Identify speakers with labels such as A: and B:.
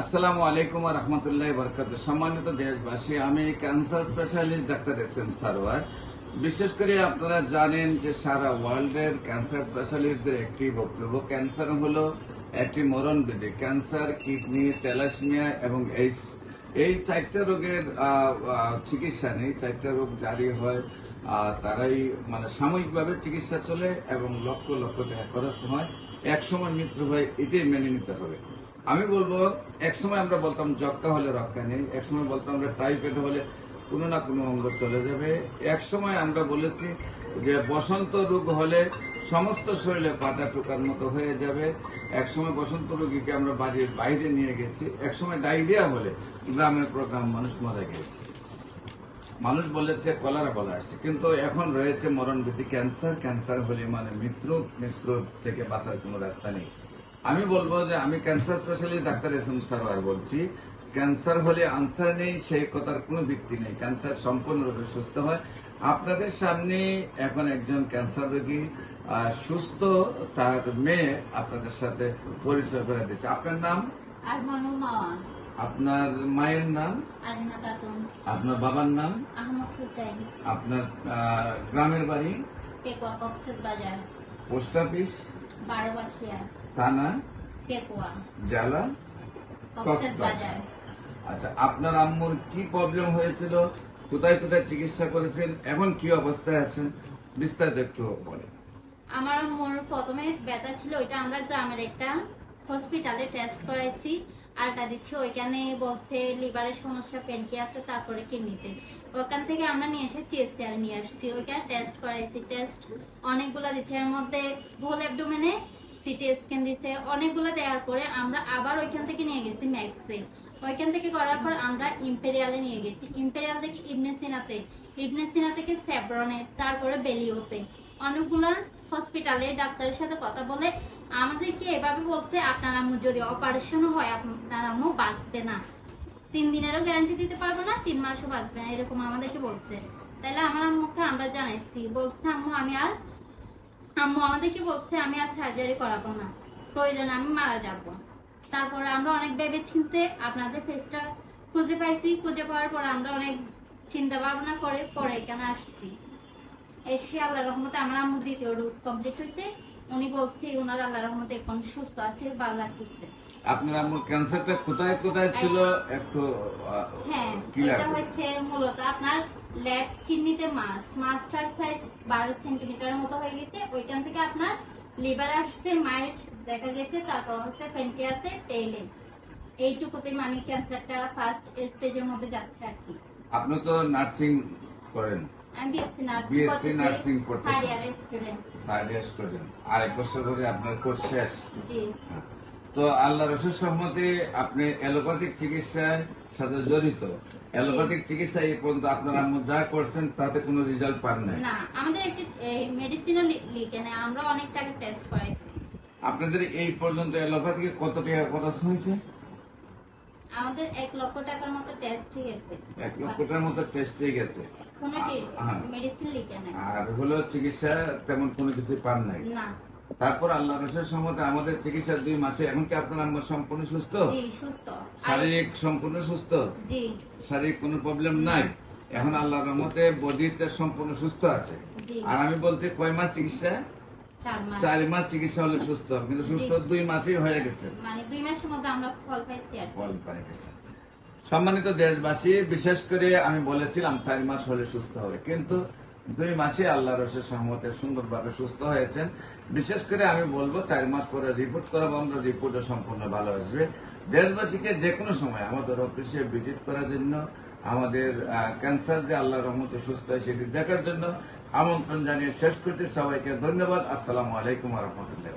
A: আসসালামু আলাইকুম রহমতুল্লাহ বরকত সম্মানিত দেশবাসী, আমি cancer specialist doctor S M Sarwar. বিশেষ করে আপনারা জানেন যে সারা ওয়ার্ল্ডের ক্যান্সার স্পেশালিস্টদের একটি বক্তব্য, ক্যান্সার হলো একটি মরণ বিধি ক্যান্সার, কিডনি তেলাসমিয়া এবং এইস এই চারটা রোগের চিকিৎসা নেই। চারটা রোগ জারি হয় তারাই মানে সাময়িকভাবে চিকিৎসা চলে এবং লক্ষ লক্ষ টাকা করার সময় একসময় মৃত্যু হয়, এটাই মেনে নিতে হবে। আমি বলব, এক সময় আমরা বলতাম যক্কা হলে রক্ষা নেই, এক সময় বলতাম আমরা টাইফয়েড হলে কোনো না কোনো অঙ্গ চলে যাবে। এক সময় আমরা বলেছি যে বসন্ত রোগ হলে সমস্ত শরীরে পাটা টোকার মতো হয়ে যাবে। এক সময় বসন্ত রোগীকে আমরা বাড়ির বাইরে নিয়ে গেছি। এক সময় ডায়রিয়া হলে গ্রামের পর গ্রাম মানুষ মারা গিয়েছে। মানুষ বলেছে, কলারা বলা আসছে কিন্তু এখন রয়েছে মরণবিধি ক্যান্সার। ক্যান্সার হলে মানে মৃত্যু মৃত্যু থেকে বাঁচার কোনো রাস্তা নেই। আমি বলব যে আমি cancer specialist doctor S M Sarwar বলছি। ক্যান্সার হলে আনসার নেই সেই কথার কোনো ভিত্তি নেই। ক্যান্সার সম্পূর্ণরূপে সুস্থ হয়। আপনাদের সামনে এখন একজন ক্যান্সার রোগী সুস্থ তার মেয়ে আপনাদের সাথে পরিচয় করে দিচ্ছে। আপনার নাম? আপনার মায়ের নাম? আপনার বাবার নাম? আপনার গ্রামের বাড়ি? Post office? থানা জেলা কক্সবাজার। আচ্ছা আপনার আম্মুর কি প্রবলেম হয়েছিল? কোথায় কোথায় চিকিৎসা করেছেন? এখন কি অবস্থায় আছেন? বিস্তারিত একটু বলেন।
B: আমার মোর প্রথমে ব্যথা ছিল ওইটা আমরা গ্রামের একটা হসপিটালে টেস্ট করাইছি। আলটা দিচ্ছি ওইখানে বলছে লিভারের সমস্যা পেনকি আছে তারপরে কিডনিতে। ওখান থেকে আমরা নিয়ে এসে চিএসসিআর নিয়ে আসছি। ওইখানে টেস্ট করাইছি টেস্ট অনেকগুলো দিচ্ছে। এর মধ্যে ভোল অ্যাবডোমেনে সিটি স্ক্যান দিচ্ছে অনেকগুলো দেওয়ার পরে আমরা আবার ওইখান থেকে নিয়ে গেছি ম্যাক্সে। ওইখান থেকে করার পর আমরা ইম্পেরিয়ালে নিয়ে গেছি। ইম্পেরিয়াল থেকে ইবনে সিনাতে থেকে সেব্রনে, তারপরে বেলিওতে। অনেকগুলা হসপিটালে ডাক্তারের সাথে কথা বলে আমাদেরকে এভাবে বলছে? আপনার আম্মু যদি অপারেশনও হয়, আপনার আম্মু বাঁচবে না। তিন দিনেরও গ্যারান্টি দিতে পারব না, তিন মাসও বাঁচবে না, এরকম আমাদেরকে বলছে। তাহলে আমার আম্মুকে আমরা জানাইছি, বলছে, আম্মু, আমি আর আম্মু আমাদেরকে বলছে, আমি আর সার্জারি করাবো না। প্রয়োজন, আমি মারা যাব। তারপরে আমরা অনেক ভেবে চিনতে আপনাদের ফেসটা খুঁজে পাইছি। খুঁজে পাওয়ার পর আমরা অনেক চিন্তা ভাবনা করে পরে এখানে আসছি। এসে আল্লাহ রহমতে আমার আম্মুর দ্বিতীয় ডোজ কমপ্লিট হয়েছে। উনি বলছে ওনার আল্লাহ রহমতে এখন সুস্থ আছে ভালো লাগতেছে
A: আপনার আম্মুর ক্যান্সারটা কোথায় কোথায় ছিল? একটু
B: হ্যাঁ এটা হচ্ছে মূলত আপনার লেফট কিডনিতে মাছ মাছটার সাইজ বারো সেন্টিমিটারের মতো হয়ে গেছে। ওইখান থেকে আপনার লিভার আসছে মাইট দেখা গেছে তারপর হচ্ছে ফেন্টিয়াসে টেইলে। এইটুকুতে মানে ক্যান্সারটা ফার্স্ট স্টেজের মধ্যে যাচ্ছে আর কি।
A: আপনি তো নার্সিং করেন।
B: আমি বিএসসি নার্সিং
A: করতেছেন।
B: থার্ড স্টুডেন্ট
A: ইয়ার আরেক বছর ধরে আপনার কোর্স শেষ। তো আল্লাহ রসুল সম্মতে আপনি এলোপ্যাথিক চিকিৎসার সাথে জড়িত। এলোপ্যাথিক চিকিৎসা এই পর্যন্ত আপনার আম্মু যা করছেন তাতে কোনো রেজাল্ট পান নাই।
B: না আমাদের একটি মেডিসিনও লিখে নেয় আমরা অনেক টাকা টেস্ট করাইছি।
A: আপনাদের এই পর্যন্ত এলোপ্যাথিকে কত টাকা খরচ হয়েছে?
B: আমাদের এক লক্ষ টাকার মতো টেস্ট গেছে।
A: এক লক্ষ টাকার মতো টেস্টে গেছে।
B: কোনো
A: হ্যাঁ।
B: মেডিসিন লিখে নেয়
A: আর হলো চিকিৎসা তেমন কোনো কিছু পান নাই।
B: না।
A: তারপর আল্লাহ রসুল সম্মতে আমাদের চিকিৎসার দুই মাসে এখন কি আপনার আম্মু সম্পূর্ণ সুস্থ?
B: জি সুস্থ।
A: শারীরিক সম্পূর্ণ সুস্থ?
B: জি।
A: শারীরিক কোনো প্রবলেম নাই? এখন আল্লাহর রহমতে বডিটা সম্পূর্ণ সুস্থ আছে। আর আমি বলছি কয় মাস চিকিৎসা?
B: চার মাস।
A: চিকিৎসা হলে সুস্থ হবে। কিন্তু সুস্থ দুই মাসই হয়ে গেছে।
B: মানে দুই মাসের মধ্যে আমরা ফল পাইছি আর
A: ফল পেয়ে গেছে। সম্মানিত দেশবাসী বিশেষ করে আমি বলেছিলাম চার মাস হলে সুস্থ হবে কিন্তু দুই মাসে আল্লাহ রসের সহমতে সুন্দরভাবে সুস্থ হয়েছেন। বিশেষ করে আমি বলব চার মাস পরে রিপোর্ট করাবো আমরা রিপোর্টও সম্পূর্ণ ভালো আসবে। দেশবাসীকে যে কোনো সময় আমাদের অফিসে ভিজিট করার জন্য আমাদের ক্যান্সার যে আল্লাহর রহমতে সুস্থ হয় সেটি দেখার জন্য আমন্ত্রণ জানিয়ে শেষ করছি। সবাইকে ধন্যবাদ। আসসালামু আলাইকুম রহমতুল্লাহ